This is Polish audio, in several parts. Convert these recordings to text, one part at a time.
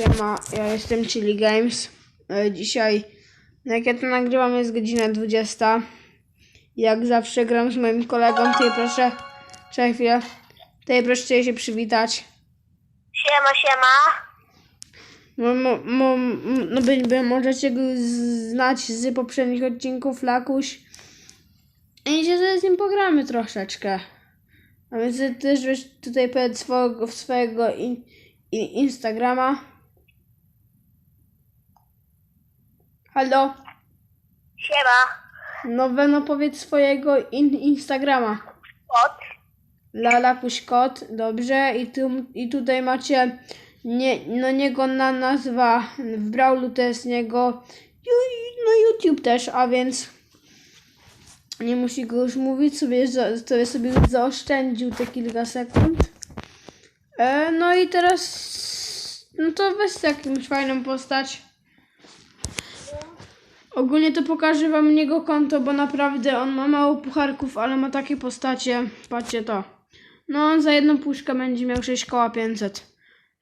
Siema, ja jestem Chili Games. E, Dzisiaj, no jak ja to nagrywam, jest godzina 20. Jak zawsze gram z moim kolegą. Tutaj proszę, czekaj chwilę. Tutaj proszę się przywitać. Siema, siema. Mo, mo, mo, no by, by możecie go znać z poprzednich odcinków Lakuś. I się z nim pogramy troszeczkę. A więc ty też wiesz tutaj powiedz swojego, swojego in, in, Instagrama. Halo? Siema. No powiedz swojego in, Instagrama. Kot. Lalakuś kot, dobrze. I, tu, I tutaj macie nie, no niego na nazwa w Brawlu to jest niego ju- no YouTube też, a więc nie musi go już mówić, sobie, sobie, sobie już zaoszczędził te kilka sekund. E, no i teraz no to weź jakąś fajną postać. Ogólnie to pokażę wam jego konto, bo naprawdę on ma mało pucharków, ale ma takie postacie. Patrzcie to. No on za jedną puszkę będzie miał 6 koła 500.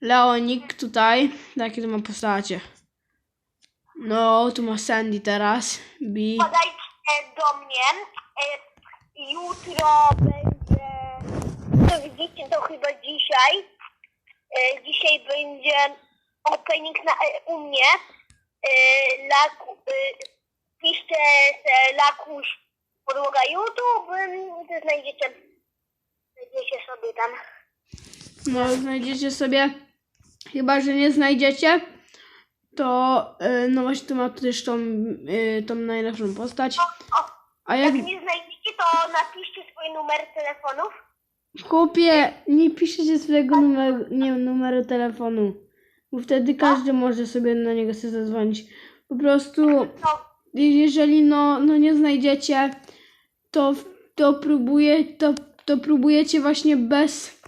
Leonik tutaj. Takie to ma postacie. No, tu ma Sandy teraz. Bi. Podajcie do mnie. E, jutro będzie. Co widzicie, to chyba dzisiaj. E, dzisiaj będzie opening na, e, u mnie. Laku, piszcie se Lakuś podłoga YouTube. To znajdziecie. Znajdziecie sobie tam. No, znajdziecie sobie. Chyba, że nie znajdziecie. To, y, no właśnie, tu ma też tą, y, tą najlepszą postać. O, o, A jak jak nie znajdziecie, to napiszcie swój numer telefonów. Kupię, nie piszecie swojego numeru, nie, numeru telefonu, bo wtedy każdy może sobie na niego sobie zadzwonić. Po prostu, No, jeżeli no, no nie znajdziecie, to, to, próbuje, to, to próbujecie właśnie bez,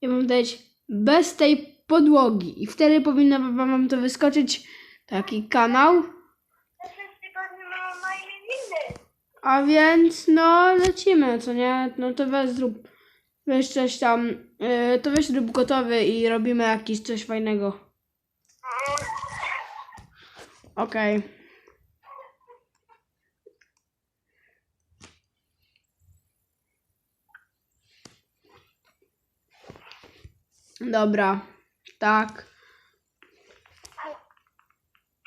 ja mam dać, bez tej podłogi i wtedy powinno wam to wyskoczyć taki kanał. A więc no lecimy, co nie? No to weź zrób, weź coś tam, yy, to weź zrób gotowy i robimy jakiś coś fajnego. Okej. Dobra, tak.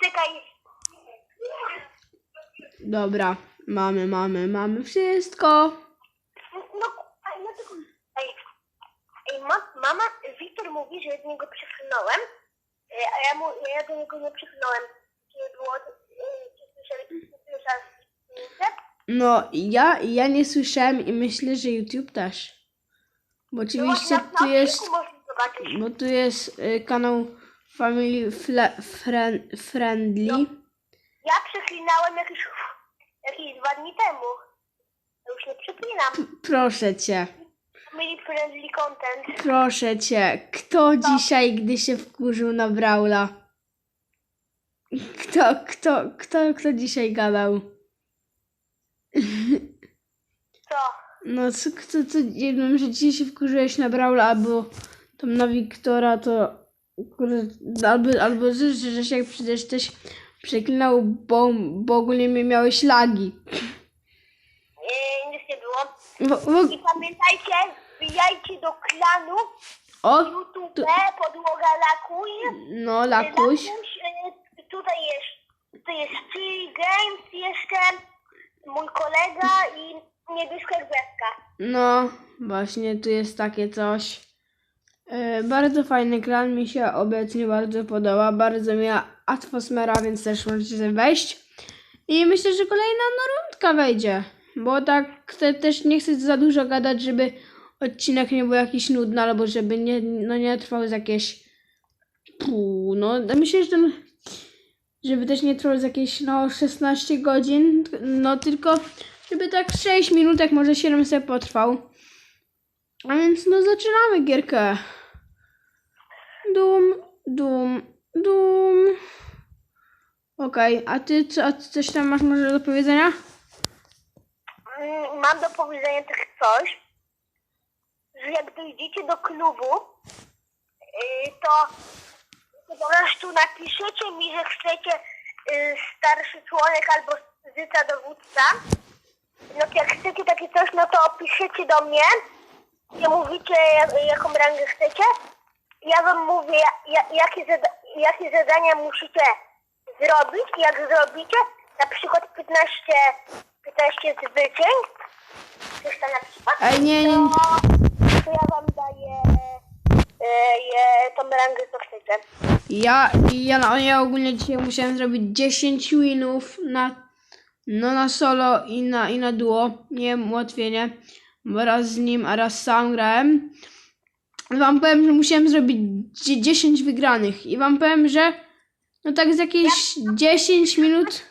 Czekaj. Dobra, mamy, mamy, mamy wszystko. No, no tylko... Ej, ej ma, mama, Wiktor mówi, że z niego przychnąłem, e, a ja, mu, ja do niego nie przychnąłem. No, ja, ja nie słyszałem i myślę, że YouTube też. Bo oczywiście No, na, tu na jest, można zobaczyć. bo tu jest y, kanał Family Fle, friend, Friendly. Ja przeklinałem jakieś, jakieś dwa dni temu. Ja Już nie przeklinam. Proszę cię, Mieli friendly content. proszę cię, kto dzisiaj, gdy się wkurzył na Braula? Kto, kto, kto, kto dzisiaj gadał? Co? No, co, kto, co, nie wiem, że dzisiaj się wkurzyłeś na Braula albo tam na Wiktora, to kurde, albo, albo że, że, się jak przecież też przeklinał, bo, bo ogólnie mi miałeś lagi. E, nic nie było. Wo, wo, I pamiętajcie, wbijajcie do klanu o, YouTube, podłoga lakuj. no, Lakuś. Lakuś, e, tutaj jest, tutaj jest Chili Games jeszcze, mój kolega i niebieska gwiazdka. No, właśnie tu jest takie coś. E, bardzo fajny klan, mi się obecnie bardzo podoba. Bardzo miła atmosfera, więc też możecie wejść. I myślę, że kolejna no, rundka wejdzie. Bo tak te, też nie chcę za dużo gadać, żeby odcinek nie był jakiś nudny, albo żeby nie, no, nie trwał z jakieś pół, no myślę, że ten, żeby też nie trwał z jakieś no 16 godzin, no tylko żeby tak 6 minutek, może 7 sobie potrwał. A więc no zaczynamy gierkę. Dum, dum, dum. Okej, a ty co, a ty coś tam masz może do powiedzenia? Mm, Mam do powiedzenia tak coś, że jak dojdziecie do klubu, y, to po prostu napiszecie mi, że chcecie y, starszy członek albo zyta dowódca. No to jak chcecie takie coś, no to piszecie do mnie i mówicie jak, jaką rangę chcecie. Ja wam mówię ja, ja, jakie, zada, jakie zadania musicie zrobić. Jak zrobicie na przykład 15, 15 zwyczaj, coś tam na przykład, Ej, nie, nie. to ja wam daję e, tą rangę, chcecie. Ja, ja, no, ja ogólnie dzisiaj musiałem zrobić 10 winów na, no na solo i na, i na duo. Nie wiem, ułatwienie, bo raz z nim, a raz sam grałem. Wam powiem, że musiałem zrobić dzie- 10 wygranych i wam powiem, że no tak z jakieś 10 minut,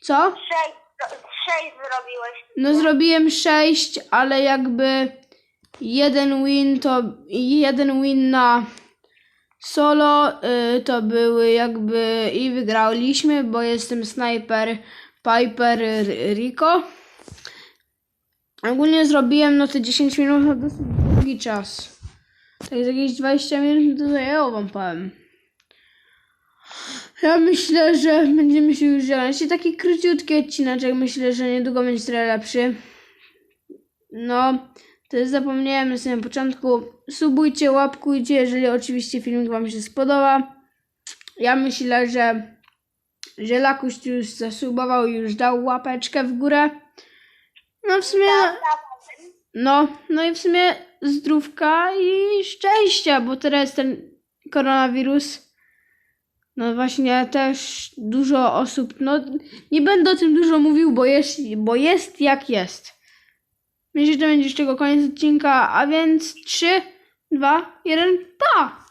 co? Sześć, sześć zrobiłeś. No zrobiłem 6, ale jakby jeden win to jeden win na solo y, to były jakby i wygraliśmy, bo jestem sniper Piper Rico. Ogólnie zrobiłem no te 10 minut na dosyć długi czas. Tak jakieś 20 minut to zajęło wam powiem. Ja myślę, że będziemy się już żelać. I taki króciutki odcineczek. Myślę, że niedługo będzie trochę lepszy. No, to jest zapomniałem na samym początku. Subujcie, łapkujcie, jeżeli oczywiście filmik Wam się spodoba. Ja myślę, że, że Lakuś już zasubował, już dał łapeczkę w górę. No w sumie, no, no i w sumie zdrówka i szczęścia, bo teraz ten koronawirus no właśnie też dużo osób, no nie będę o tym dużo mówił, bo jest, bo jest jak jest. Myślę, że to będzie z czego koniec odcinka, a więc 3, 2, 1, pa!